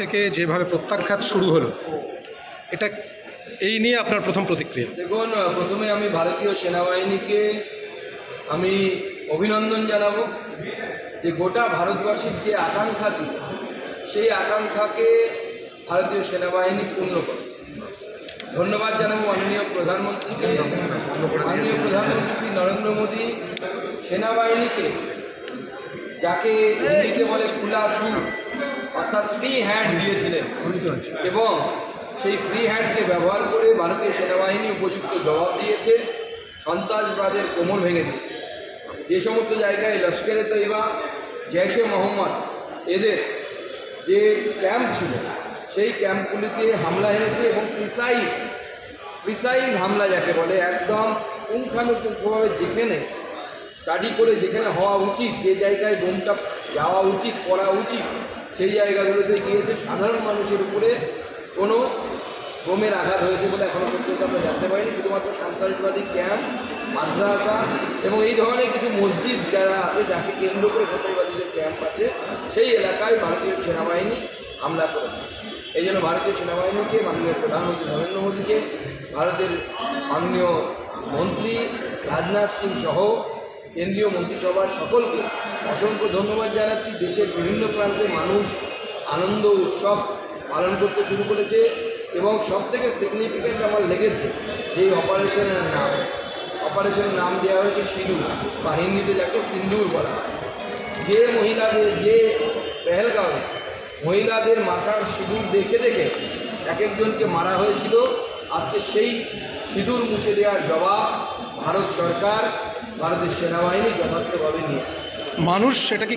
থেকে যেভাবে প্রত্যাখ্যাত শুরু হলো, এটা এই নিয়ে আপনার প্রথম প্রতিক্রিয়া। দেখুন প্রথমে আমি ভারতীয় সেনাবাহিনীকে আমি অভিনন্দন জানাব যে গোটা ভারতবর্ষের যে আকাঙ্ক্ষা ছিল সেই আকাঙ্ক্ষাকে ভারতীয় সেনাবাহিনী পূর্ণ করেছে। ধন্যবাদ জানাব মাননীয় প্রধানমন্ত্রীকে। মাননীয় প্রধানমন্ত্রী শ্রী নরেন্দ্র মোদী সেনাবাহিনীকে, যাকে হিন্দিতে বলে খোলা ছুট অর্থাৎ ফ্রি হ্যান্ড দিয়েছিলেন। এবং সেই ফ্রি হ্যান্ডকে ব্যবহার করে ভারতীয় সেনাবাহিনী উপযুক্ত জবাব দিয়েছে, সন্ত্রাসবাদের কোমর ভেঙে দিয়েছে। যে সমস্ত জায়গায় লস্করে তৈবা জৈশে মোহাম্মদ, এদের যে ক্যাম্প ছিল, সেই ক্যাম্পগুলিতে হামলা এনেছে এবং প্রিসাইজ প্রিসাইজ হামলা যাকে বলে, একদম পুঙ্খানুপুঙ্খভাবে যেখানে স্টাডি করে যেখানে হওয়া উচিত, যে জায়গায় বোমটা যাওয়া উচিত করা উচিত, সেই জায়গাগুলোতে গিয়েছে সাধারণ মানুষের উপরে কোনো বোমের আঘাত হয়েছে বলে এখনও পর্যন্ত আমরা জানতে পারিনি। শুধুমাত্র সন্ত্রাসবাদী ক্যাম্প, মাদ্রাসা এবং এই ধরনের কিছু মসজিদ যারা আছে, যাকে কেন্দ্র করে সন্ত্রাসবাদীদের ক্যাম্প আছে, সেই এলাকায় ভারতীয় সেনাবাহিনী হামলা করেছে। এই জন্য ভারতীয় সেনাবাহিনীকে, মাননীয় প্রধানমন্ত্রী নরেন্দ্র মোদীকে, ভারতের মাননীয় মন্ত্রী রাজনাথ সিং সহ কেন্দ্রীয় মন্ত্রিসভার সকলকে অসংখ্য ধন্যবাদ জানাচ্ছি। দেশের বিভিন্ন প্রান্তে মানুষ আনন্দ উৎসব পালন করতে শুরু করেছে এবং সব থেকে সিগনিফিক্যান্ট আমার লেগেছে যে অপারেশনের নাম অপারেশনের নাম দেওয়া হয়েছে সিঁদুর বা হিন্দিতে যাকে সিন্দুর বলা হয়। যে মহিলাদের, যে পেহেলগাঁওয়ে মহিলাদের মাথার সিঁদুর দেখে দেখে এক একজনকে মারা হয়েছিল। আজকে সেই সিঁদুর মুছে দেওয়ার জবাব ভারত সরকার ভারতের সেনাবাহিনী যথার্থভাবে নিয়েছে। মানুষ সেটাকে